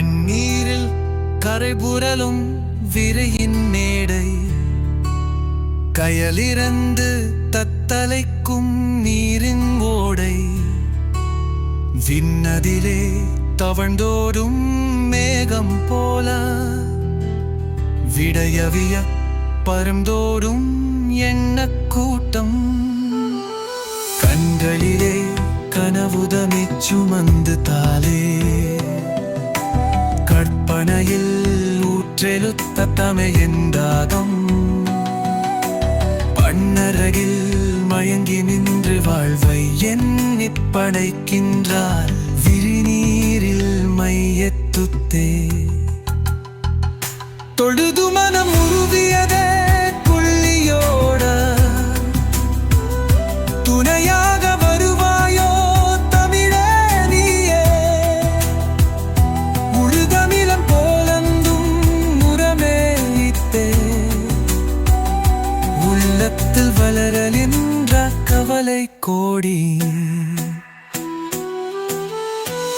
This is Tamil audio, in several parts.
கண்ணீரில் கரைபுரலும் விரையின் மேடை. கயலிறந்து தத்தலைக்கும் நீரின் ஓடை. விண்ணதிலே தவழ்ந்தோடும் மேகம் போல. விடையவிய பருந்தோடும் எண்ணக் கூட்டம். கண்களிலே கனவுதமிச் சுமந்து தாலே கற்பனையில் ஊற்றெழுத்த தமையென்றாகம் பண்ணரகில் மயங்கி நின்று வாழ்வை எண்ணி படைக்கின்றார் விரிநீரில் மையத்துத்தே. தொழுது மனம் உருவியதே உள்ளத்தில் வளர நின்ற கவலை கோடி.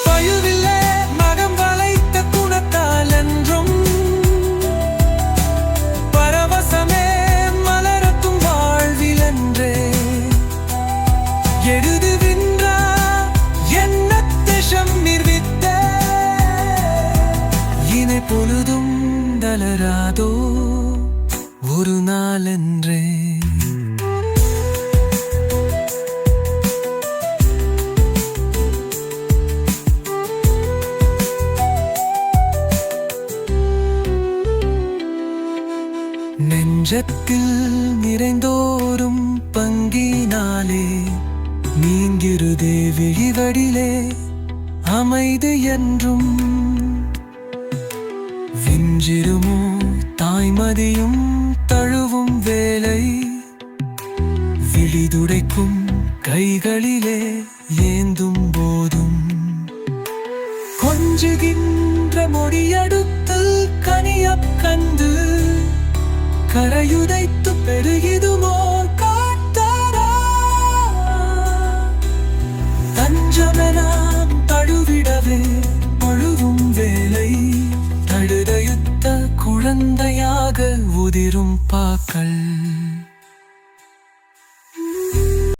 பயுவில்லே மகம் வளைத்த குணத்தால் என்றும் பரவசமே மலரத்தும் வாழ்விலன்றே. எழுதுகின்ற எண்ணத்திஷம் நிர்வித்த இணை பொழுதும் தளராதோ. ஒரு நாளென்றே. நெஞ்சத்தில் நிறைந்தோறும் பங்கினாலே நீங்கிருதே விழிவடிலே அமைது என்றும். விஞ்சிருமோ தாய்மதியும் கை விழிதுடைக்கும் கைகளிலே ஏந்தும் போதும். கொஞ்சுகின்ற மொழியடுத்து கனியப் கந்து கரையுதைத்து பெருகிதுமோ காத்தரா? தஞ்சமெனாம் தழுவிடவே பழுவும் வேலை தழுதையுத்த குழந்தையாக உதிரும் பாக்கள்.